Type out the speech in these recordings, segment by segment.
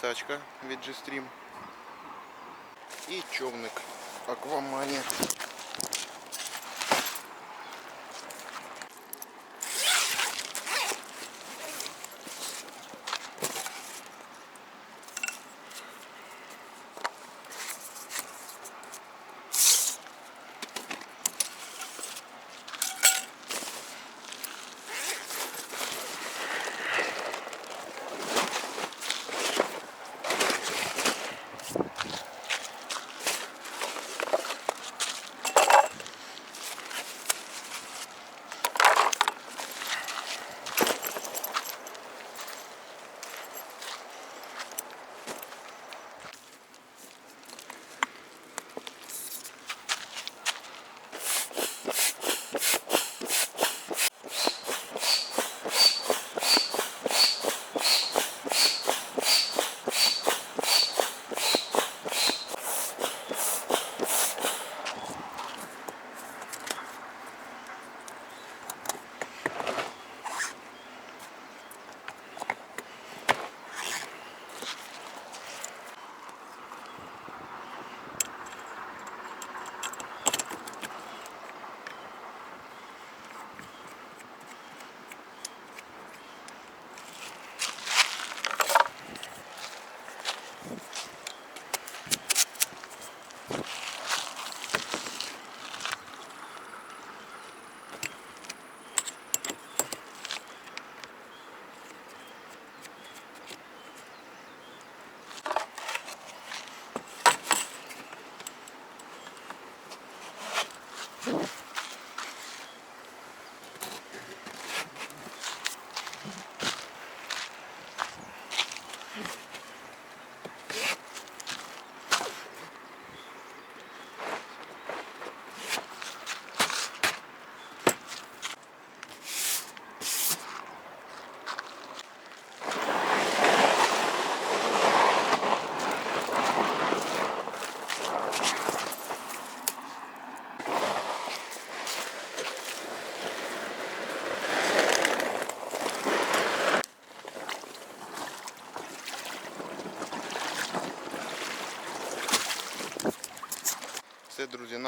тридцачка від G-Stream. І човник Аквамані.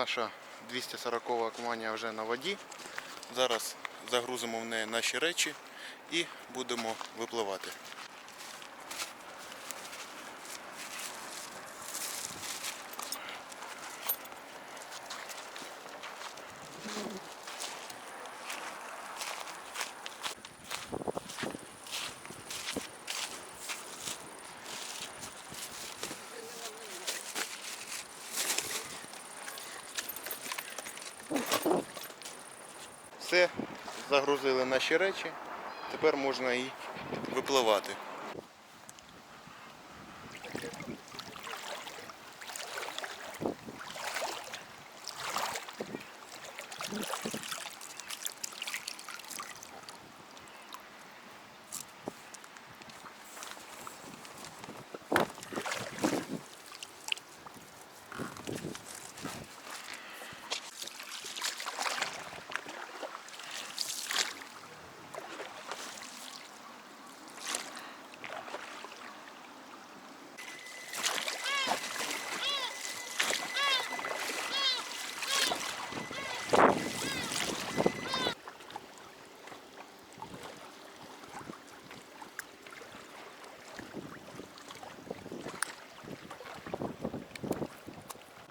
Наша 240 акуманія вже на воді. Зараз загрузимо в неї наші речі і будемо випливати. Все, загрузили наші речі. Тепер можна і випливати.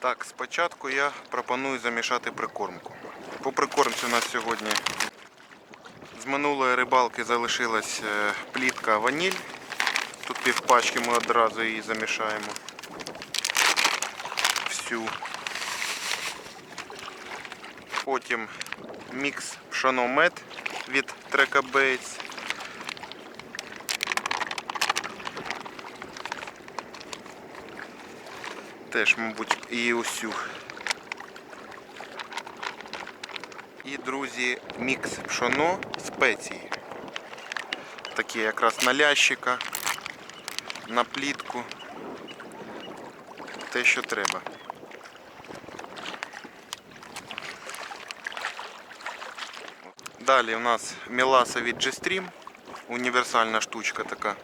Так, спочатку я пропоную замішати прикормку. По прикормці у нас сьогодні з минулої рибалки залишилась е, плітка ваніль. Тут півпачки ми одразу її замішаємо. Всю. Потім мікс пшено-мед від трека Bates. Теж, мабуть, і усю. І, друзі, мікс пшоно спеції. Такі якраз на лящика, на плітку. Те, що треба. Далі у нас меласа від G-Stream. Універсальна штучка така.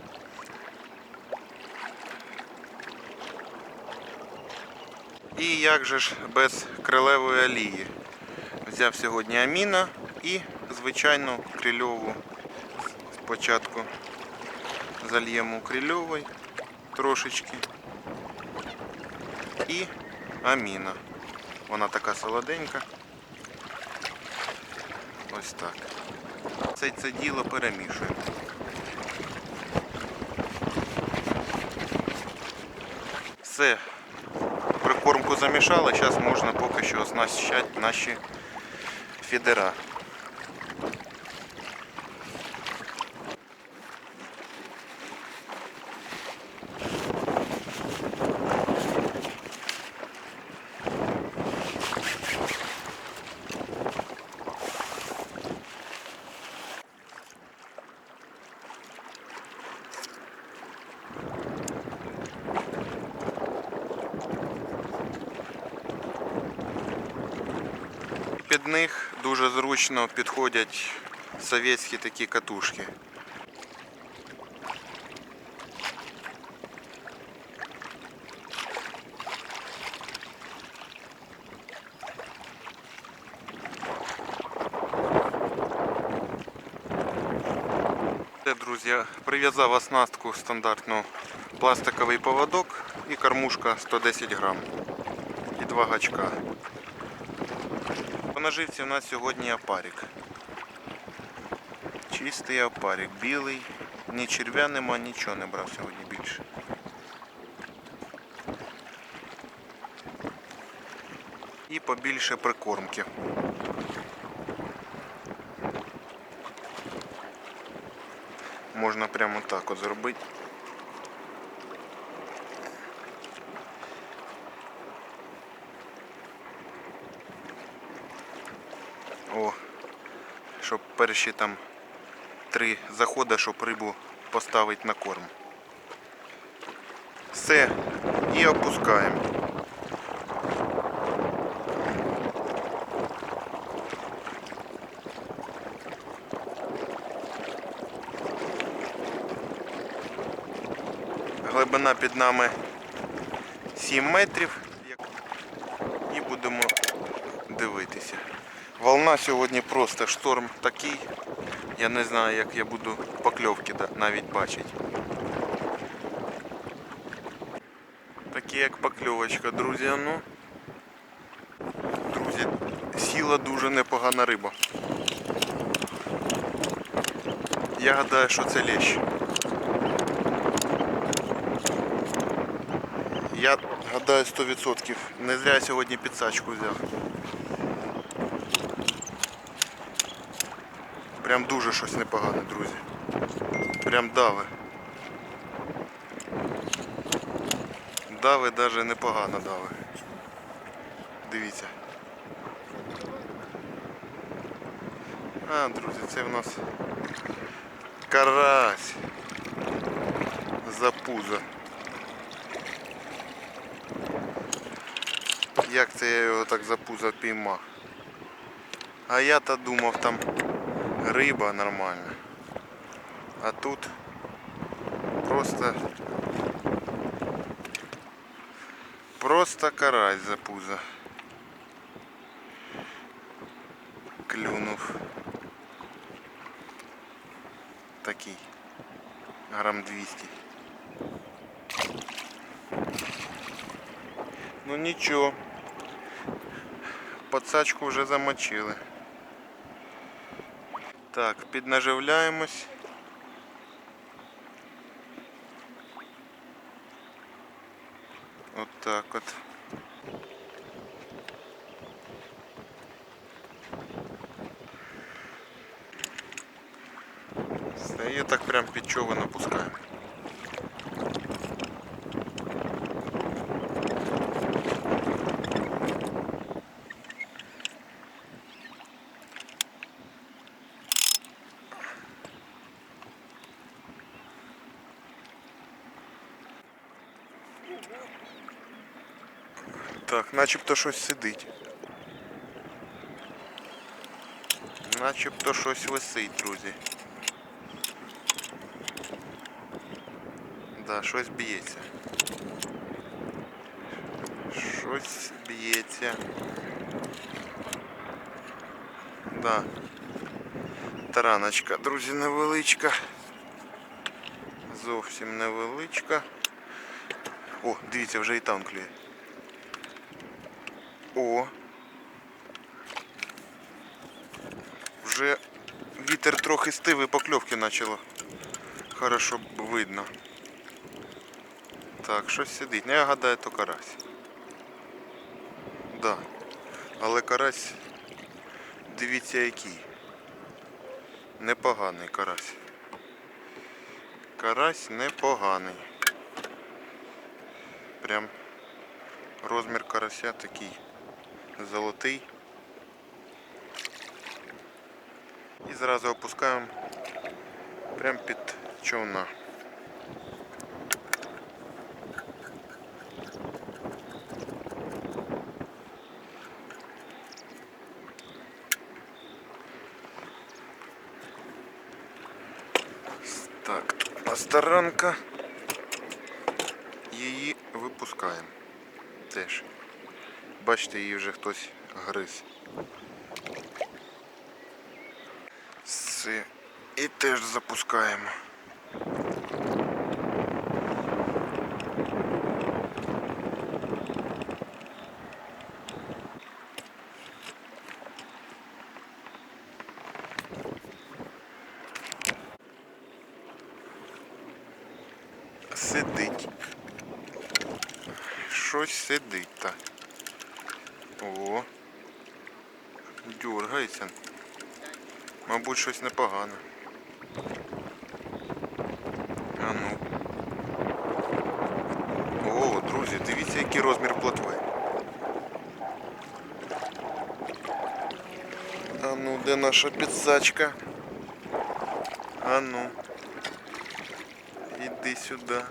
І як же ж без крилевої олії? Взяв сьогодні аміна і звичайну крильову. Спочатку зальємо крильовою трошечки. І аміна. Вона така солоденька. Ось так. Це, це діло перемішуємо. Все, прикормку замішали, зараз можна поки що оснащати наші фідера. Під них дуже зручно підходять совєтські такі катушки. Друзі, прив'язав оснастку стандартну пластиковий поводок і кормушка 110 грам. І два гачка. Наживці у нас сьогодні опарик. Чистий опарик, білий, ні черв'я нема, нічого не брав сьогодні більше. І побільше прикормки. Можна прямо так от зробити. Перші там три заходи, щоб рибу поставити на корм. Все. І опускаємо. Глибина під нами 7 метрів. І будемо дивитися. Волна сьогодні просто шторм такий. Я не знаю, як я буду покльовки навіть бачити. Такі як покльовочка, друзі. Ну, друзі, сіла дуже непогана риба. Я гадаю, що це лещ. Я гадаю 100%. Не зря я сьогодні підсачку взяв. Прям дуже щось непогане, друзі. Прям дави. Дави навіть непогано дави. Дивіться. А, друзі, це в нас карась. Запуза. Як це я його так за пузо піймав? А я-то думав там риба нормальна. А тут просто просто карась за пузо. Клюнув. Такий. Грам 200. Ну нічого. Подсачку вже замочили. Так, піднаживляємось. От так от. Все, і так прям під човен опускаємо. Так, начебто щось сидить. Начебто щось висить, друзі. Да, щось б'ється. Щось б'ється. Да. Тараночка, друзі, невеличка. Зовсім невеличка. О, дивіться, вже і там клює. О. Вже вітер трохи стив і покльовки почало. Хорошо видно. Так, щось сидить. Ну я гадаю, то карась. Да. Але карась, дивіться який. Непоганий карась. Карась непоганий. Прям розмір карася такий золотий. І зразу опускаємо прям під човна. Так, старанка її випускаємо. Теж. Бачите, її вже хтось гриз. Все. І теж запускаємо. Сидить. Щось сидить так. О. Дергається. Мабуть, щось непогане. А ну. О, друзі, дивіться, який розмір плотви. А ну, де наша підсачка? А ну. Іди сюди.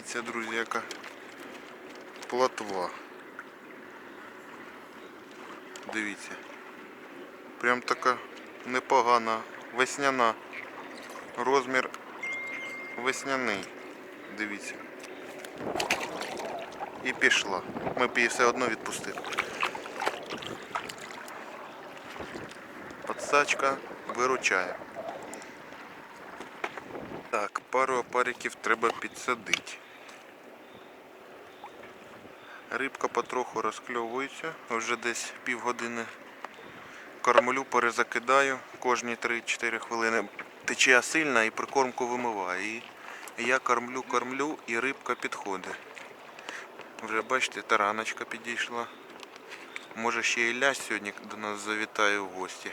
Дивіться, друзі, яка плотва. Дивіться. Прям така непогана, весняна. Розмір весняний. Дивіться. І пішла. Ми б її все одно відпустили. Подсачка виручає. Так, пару опариків треба підсадити. Рибка потроху розкльовується, вже десь півгодини кормлю, перезакидаю кожні 3-4 хвилини. Течія сильна і прикормку вимиває. І я кормлю, кормлю і рибка підходить. Вже бачите, тараночка підійшла. Може ще і лясь сьогодні до нас завітає в гості.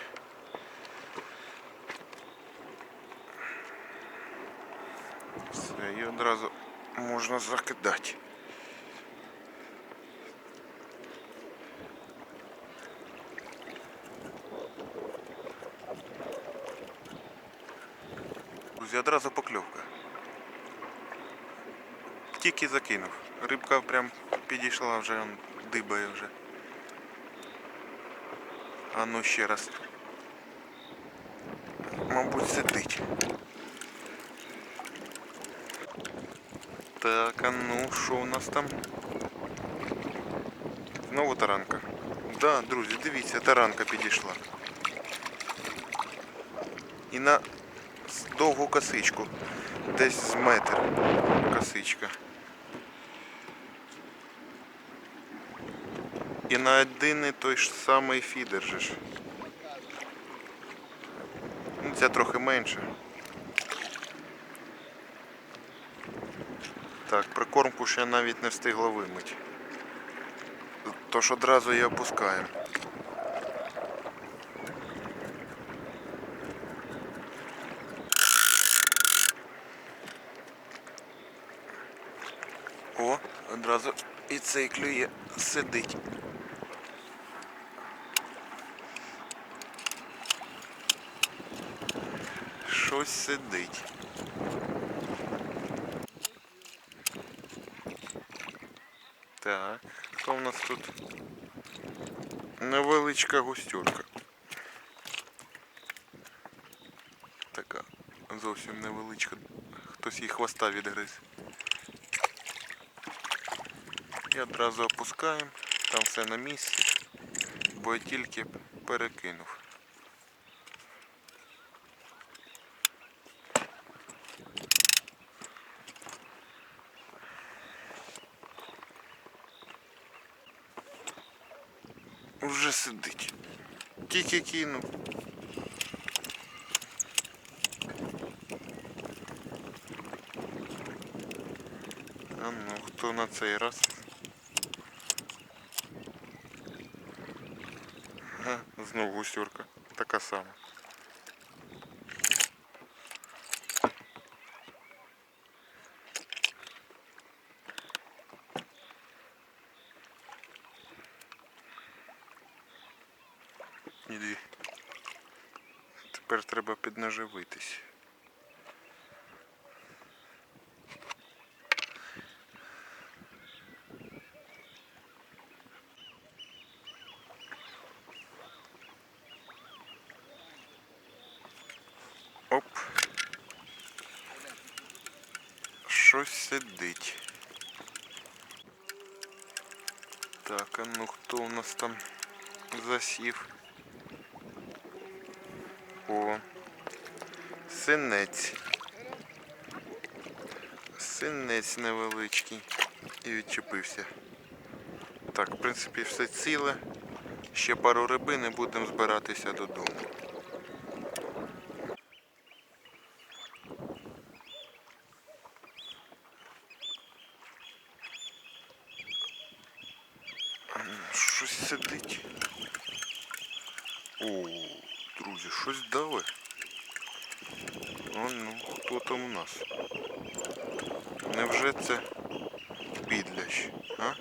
Все, і одразу можна закидати. Друзі, одразу покльовка. Тільки закинув. Рибка прям підійшла вже, он дибає вже. А ну ще раз. Мабуть, сидить. Так, а ну, що у нас там? Знову таранка. Да, друзі, дивіться, таранка підійшла. І на с- довгу косичку. Десь з метр косичка. І на один і той ж самий фідер же ж. Ну, ця трохи менше. Так, прикормку ще навіть не встигла вимити. Тож одразу її опускаємо. О, одразу і цей клює сидить. Щось сидить. Так, хто у нас тут? Невеличка густюрка. Така Зовсім невеличка. Хтось їй хвоста відгриз. І одразу опускаємо, там все на місці, бо я тільки перекинув. Уже сидить. Тільки кинув. А ну, хто на цей раз? Знову гусюрка. Така сама. Іди. Тепер треба піднаживитись. Оп. Щось сидить. Так, а ну хто у нас там засів? О. Синець. Синець невеличкий. І відчепився. Так, в принципі, все ціле. Ще пару рибин і будемо збиратися додому. Щось сидить. О, друзі, щось дави. О, ну, хто там у нас? Невже це підлящ, а?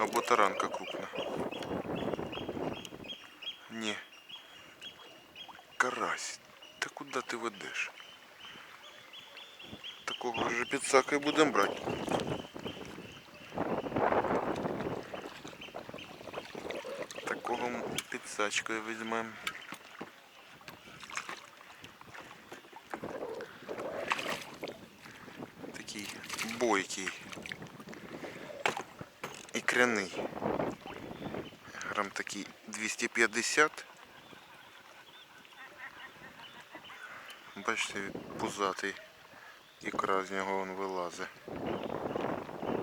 Або таранка крупна. Ні. Карась. Та куди ти ведеш? Такого вже підсака і будемо брати. Такого підсачкою візьмемо. Такий бойкий. Ікряний. Грам такий 250. Бачите, пузатий. Ікра з нього вилазить.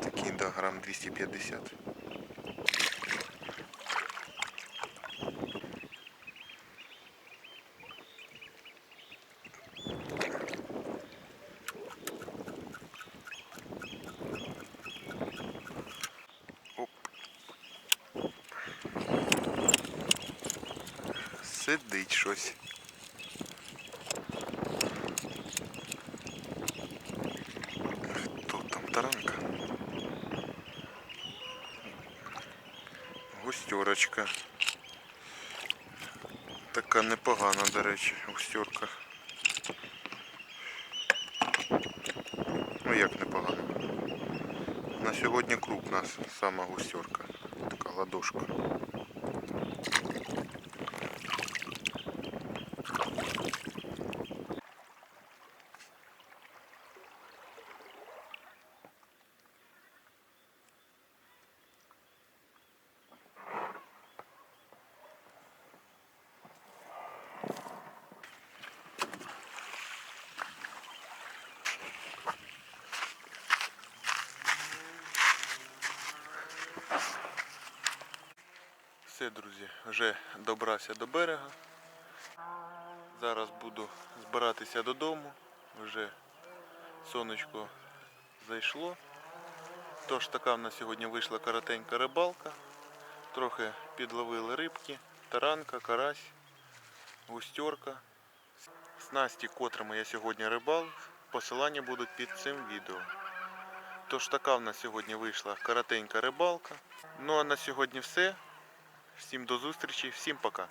Такий, да, грам 250. Оп. Сидить щось. Хто там таранка? Густерочка. Така непогана, до речі, густерка. Ну як непогана. На сьогодні крупна сама густерка. Така ладошка. Все, друзі, вже добрався до берега. Зараз буду збиратися додому. Вже сонечко зайшло. Тож така в нас сьогодні вийшла коротенька рибалка. Трохи підловили рибки, таранка, карась, густерка. Снасті, котрими я сьогодні рибалив, посилання будуть під цим відео. Тож така в нас сьогодні вийшла коротенька рибалка. Ну а на сьогодні все. Всім до зустрічі, всім пока.